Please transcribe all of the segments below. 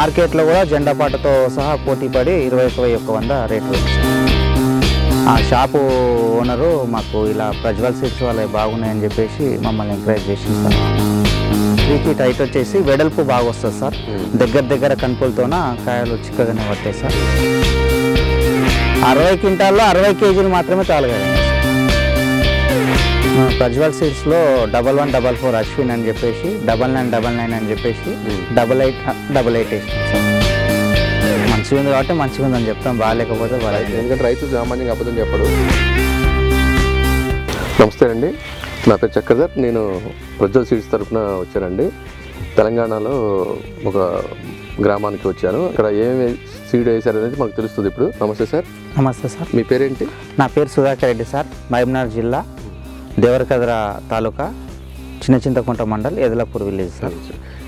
మార్కెట్లో కూడా జెండా పాటతో సహా పోటీ పడి ఇరవై ఒక వెయ్యి ఒక్క వంద రేట్లు ఆ షాపు ఓనరు మాకు ఇలా ప్రజ్వల్ సీట్స్ వాళ్ళే బాగున్నాయని చెప్పేసి మమ్మల్ని ఎంకరేజ్ చేసింది సార్. త్రీ ఫీట్ హైట్ వచ్చేసి వెడల్పు బాగా వస్తుంది సార్. దగ్గర దగ్గర కనుపులతోన కాయలు చిక్కగానే పడతాయి సార్. అరవై క్వింటాల్లో అరవై కేజీలు మాత్రమే తాలగాయి Prajwal సీడ్స్లో double one double four Ashwin అని చెప్పేసి డబల్ నైన్ డబల్ నైన్ అని చెప్పేసి డబల్ ఎయిట్ డబల్ ఎయిట్ మంచిగా ఉంది కాబట్టి మంచిగా ఉందని చెప్తాం. బాగాలేకపోతే బాగాలేదు. ఎందుకంటే రైతు సామాన్యంగా అబద్ధం చెప్పడు. నమస్తే అండి. నా పేరు చక్రధర్ నేను ప్రజ్వల్ సీడ్స్ తరఫున వచ్చానండి. తెలంగాణలో ఒక గ్రామానికి వచ్చాను. ఇక్కడ ఏమేమి సీడ్ వేశారు అనేది మాకు తెలుస్తుంది ఇప్పుడు. నమస్తే సార్. నమస్తే సార్. మీ పేరేంటి? నా పేరు సుధాకర్ రెడ్డి సార్. మహబూబ్నగర్ జిల్లా. Devarakadra taluka Chinna Chintakunta mandal Edlapur village sir.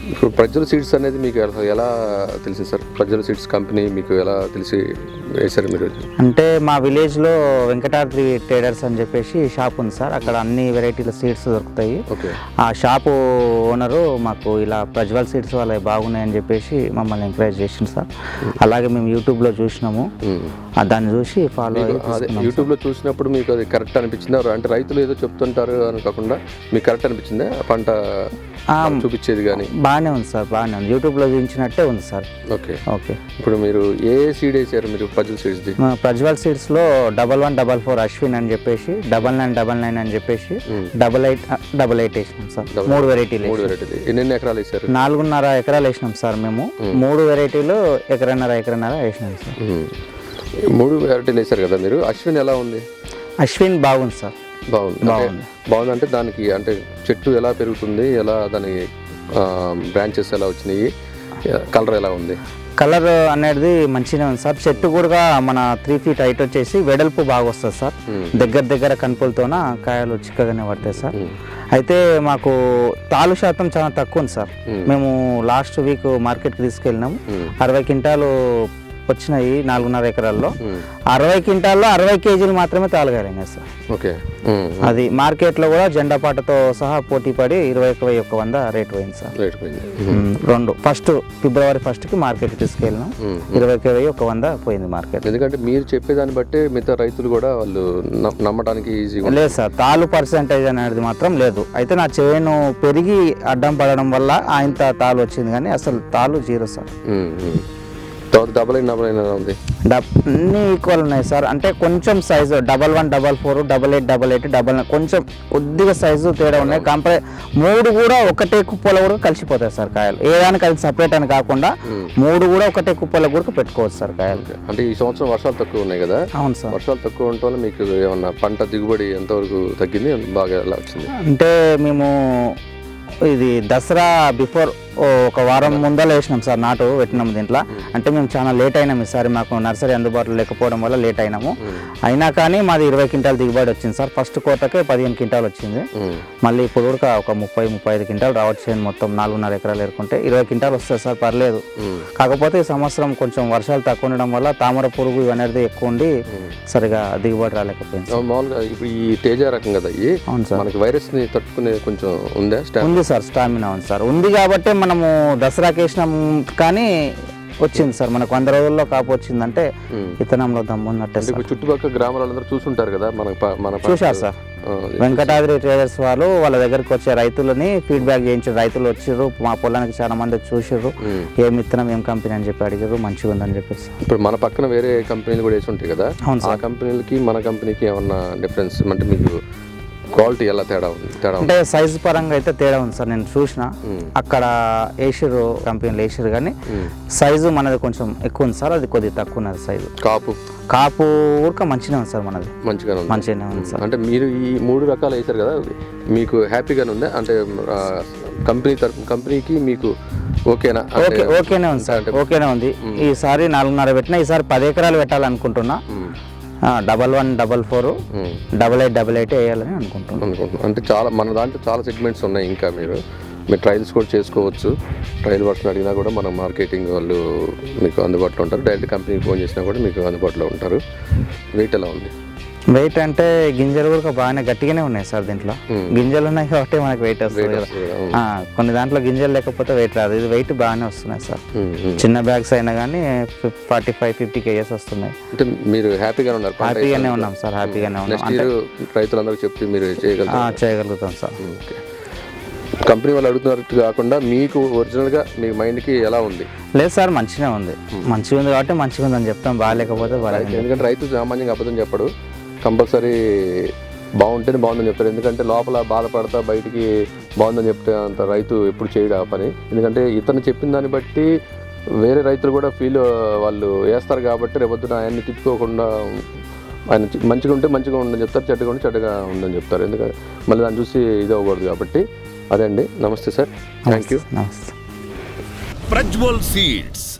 ఇప్పుడు ప్రజ్వల్ సీడ్స్ అనేది మీకు ఎలా- తెలిసింది సార్? ప్రజ్వల్ సీడ్స్ కంపెనీ మీకు ఎలా తెలిసి వేశారు మీరు? అంటే మా విలేజ్లో వెంకటాద్రి ట్రేడర్స్ అని చెప్పేసి షాప్ ఉంది సార్. అక్కడ అన్ని వెరైటీల సీడ్స్ దొరుకుతాయి. ఓకే. ఆ షాపు ఓనరు మాకు ఇలా ప్రజ్వల్ సీడ్స్ వాళ్ళే బాగున్నాయని చెప్పేసి మమ్మల్ని ఎంకరేజ్ చేసింది సార్. అలాగే మేము యూట్యూబ్లో చూసినాము. ఆ దాన్ని చూసి ఫాలో యూట్యూబ్లో చూసినప్పుడు మీకు అది కరెక్ట్ అనిపించిందా? అంటే రైతులు ఏదో చెప్తుంటారు అని కాకుండా మీకు కరెక్ట్ అనిపించిందా? పంట చూపించేది కానీ? బాగానే ఉంది సార్ బాగానే ఉంది. యూట్యూబ్లో చూపించినట్టే ఉంది సార్. ఓకే. ఓకే. ఇప్పుడు మీరు ఏ సీడ్ వేసారు మీరు పజిల్ సీడ్స్ది? Prajwal సీడ్స్లో double one double four Ashwin అని చెప్పేసి డబల్ నైన్ డబల్ నైన్ అని చెప్పేసి డబల్ ఎయిట్ డబల్ ఎయిట్ వేసినాం సార్. మూడు వెరైటీలు మూడు వెరైటీలు. ఎన్ని ఎకరాలు వేసారు? నాలుగున్నర ఎకరాలు వేసినాం సార్ మేము. మూడు వెరైటీలు ఎకరన్నర ఎకరన్నర వేసినాం సార్. మూడు వెరైటీలు వేసారు కదా మీరు. అశ్విన్ ఎలా ఉంది? అశ్విన్ బాగుంది సార్. బాగుంది. బాగుంది. అంటే దానికి అంటే చెట్టు ఎలా పెరుగుతుంది ఎలా దాని బ్రాంచెస్ ఎలా వచ్చినాయి? కలర్ ఎలా ఉంది? కలర్ అనేది మంచిగా ఉంది సార్. చెట్టు కూడా మన త్రీ ఫీట్ హైట్ వచ్చేసి వెడల్పు బాగా వస్తుంది సార్. దగ్గర దగ్గర కనుపులతోన కాయలు చిక్కగానే పడతాయి సార్. అయితే మాకు తాలు శాతం చాలా తక్కువ ఉంది సార్. మేము లాస్ట్ వీక్ మార్కెట్కి తీసుకెళ్ళినాం. అరవై క్వింటాలు వచ్చినాయి నాలుగున్నర ఎకరాల్లో. అరవై క్వింటాల్లో అరవై కేజీలు మాత్రమే తాలుగారైనాయి సార్ ఓకే. అది మార్కెట్లో కూడా జెండా పాటతో సహా పోటీ పడి ఇరవై ఒక వెయ్యి ఒక్క వంద రేట్ పోయింది సార్. రైట్ పోయింది. రెండు. ఫస్ట్ ఫిబ్రవరి ఫస్ట్కి మార్కెట్కి తీసుకెళ్ళినాం. ఇరవై ఒక వెయ్యి ఒక వంద పోయింది మార్కెట్. ఎందుకంటే మీరు చెప్పేదాన్ని బట్టి మిగతా రైతులు కూడా వాళ్ళు నమ్మడానికి ఈజీగా లేదు సార్. తాలు పర్సెంటేజ్ అనేది మాత్రం లేదు. అయితే నా చేను పెరిగి అడ్డం పడడం వల్ల ఆయంత తాలు వచ్చింది కానీ అసలు తాలు జీరో సార్. డబల్ అయిన డబల్ అయిన ఉంది. డబ్ అన్ని ఈక్వల్ ఉన్నాయి సార్. అంటే కొంచెం size double one double four double eight double eight double nine కొంచెం కొద్దిగా సైజు తేడా ఉన్నాయి. కంపేర్ మూడు కూడా ఒకటే కుప్పలో కూడా కలిసిపోతాయి సార్ కాయలు. ఏ దానికి అది సపరేట్ అని కాకుండా మూడు కూడా ఒకటే కుప్పలో కూడా పెట్టుకోవచ్చు సార్ కాయలు. అంటే ఈ సంవత్సరం వర్షాలు తక్కువ ఉన్నాయి కదా? అవును సార్. వర్షాలు తక్కువ ఉండటం వల్ల మీకు ఏమన్నా పంట దిగుబడి ఎంతవరకు తగ్గింది? బాగా ఎలా వచ్చింది? అంటే మేము ఇది దసరా బిఫోర్ ఒక వారం ముందర వేసినాం సార్ నాటు పెట్టినాం దీంట్లో. అంటే మేము చాలా లేట్ అయినాం ఈసారి మాకు నర్సరీ అందుబాటులో లేకపోవడం వల్ల లేట్ అయినాము. అయినా కానీ మాది ఇరవై క్వింటాల్ దిగుబడి వచ్చింది సార్. ఫస్ట్ కోతకే పదిహేను క్వింటాల్ వచ్చింది. మళ్ళీ ఇప్పుడు కూడా ఒక ముప్పై ముప్పై ఐదు క్వింటాల్ రావచ్చు మొత్తం నాలుగున్నర ఎకరాలు ఏరుకుంటే ఇరవై క్వింటాల్ వస్తుంది సార్ పర్లేదు. కాకపోతే ఈ సంవత్సరం కొంచెం వర్షాలు తక్కువ ఉండడం వల్ల తామర పురుగు అనేది ఎక్కువ ఉండి సరిగా దిగుబడి రాలేకపోయింది మామూలుగా ఇప్పుడు ఈ తేజ రకం కదా అవును సార్. మనకి వైరస్ని తట్టుకునే కొంచెం ఉంది సార్ స్టామినా ఉంది సార్. ఉంది కాబట్టి మనము దసరాకి వేసినాం కానీ వచ్చింది సార్. మనకు వంద రోజుల్లో కాపు వచ్చిందంటే. విత్తనంలో దమ్ము ఉన్నట్టే చుట్టుపక్కల గ్రామాలందరూ చూసుంటారు కదా మన మన ప- చూసా సార్. వెంకటాద్రి ట్రేడర్స్ వాళ్ళు వాళ్ళ దగ్గరికి వచ్చే రైతులని ఫీడ్బ్యాక్ చేయించారు. రైతులు వచ్చిర్రు మా పొలానికి చాలా మంది చూసిర్రు. ఉమ్. ఏం విత్తనం ఏం కంపెనీ అని చెప్పి అడిగారు మంచిగా ఉందని చెప్పేసి ఇప్పుడు మన పక్కన వేరే కంపెనీలు కూడా వేసి ఉంటాయి కదా. అవును ఆ కంపెనీలకి మన కంపెనీకి ఏమన్నా డిఫరెన్స్ అంటే మీకు క్వాలిటీ ఎలా తేడా ఉంది? తేడా అంటే సైజు పరంగా అయితే తేడా ఉంది సార్ నేను చూసిన. అక్కడ వేసిర్రు కంపెనీలు వేసిర్రు కానీ. సైజు మనది కొంచెం ఎక్కువ ఉంది సార్ అది కొద్దిగా తక్కువ ఉన్నది సైజు. కాపు? కాపు ఊరక మంచిగా ఉంది సార్ మనది. మంచిగానే ఉంది. మంచిగానే ఉంది సార్. అంటే మీరు ఈ మూడు రకాలు వేసారు కదా మీకు హ్యాపీగానే ఉందా? అంటే కంపెనీ తరపు కంపెనీకి మీకు ఓకేనా? ఓకే ఓకేనే ఉంది సార్ ఓకేనే ఉంది. ఈసారి నాలుగున్నర పెట్టినా ఈసారి పది ఎకరాలు పెట్టాలనుకుంటున్నా. Double one double four double eight double eight వేయాలని అనుకుంటున్నాను అనుకుంటున్నాను అంటే చాలా మన దాంట్లో చాలా సెగ్మెంట్స్ ఉన్నాయి ఇంకా మీరు. మీరు ట్రయల్స్ కూడా చేసుకోవచ్చు. ట్రయల్ వర్షన్ అడిగినా కూడా మన మార్కెటింగ్ వాళ్ళు మీకు అందుబాటులో ఉంటారు. డైరెక్ట్ కంపెనీకి ఫోన్ చేసినా కూడా మీకు అందుబాటులో ఉంటారు. వెయిట్ ఎలా ఉంది వెయిట్ అంటే గింజలు కూడా బాగానే గట్టిగానే ఉన్నాయి సార్ దీంట్లో. Hmm. గింజలు ఉన్నాయి కాబట్టి మనకు వెయిట్ వస్తుంది. ఆ, కొన్ని దాంట్లో గింజలు లేకపోతే వెయిట్ రాదు. ఇది వెయిట్ బాగానే వస్తున్నాయి సార్. ఉమ్. చిన్న బ్యాగ్స్ అయినా కానీ ఫార్టీ ఫైవ్ ఫిఫ్టీ కేజెస్ వస్తున్నాయి. అంటే మీరు హ్యాపీగానే ఉన్నారు హ్యాపీగానే ఉన్నాం సార్ హ్యాపీగానే ఉన్నాం. రైతులందరికీ చెప్పి మీరు చేయగలుగుతాం సార్. ఓకే కంపెనీ వాళ్ళు అడుగుతున్నట్టు కాకుండా మీకు ఒరిజినల్గా మీ మైండ్కి ఎలా ఉంది? లేదు సార్ మంచిగా ఉంది. మంచిగా ఉంది కాబట్టి మంచిగా ఉందని చెప్తాం. బాగాలేకపోతే బాగాలేదు ఎందుకంటే రైతు సామాన్యంగా అబద్ధం చెప్పడు. కంపల్సరీ బాగుంటేనే బాగుందని చెప్తారు ఎందుకంటే లోపల బాధపడతా బయటికి బాగుందని చెప్తే అంత రైతు ఎప్పుడు చేయడు ఆ పని. ఎందుకంటే ఇతను చెప్పిన దాన్ని బట్టి వేరే రైతులు కూడా ఫీల్ వాళ్ళు వేస్తారు కాబట్టి రేపొద్దున ఆయన్ని తిప్పుకోకుండా ఆయన మంచిగా ఉంటే మంచిగా ఉండని చెప్తారు చెడ్డగా ఉంటే చెడ్డగా ఉందని చెప్తారు. ఎందుకంటే మళ్ళీ దాన్ని చూసి ఇది అవ్వకూడదు కాబట్టి. అదే అండి. నమస్తే సార్. థ్యాంక్ యూ నమస్తే. ప్రజ్వల్ సీడ్స్.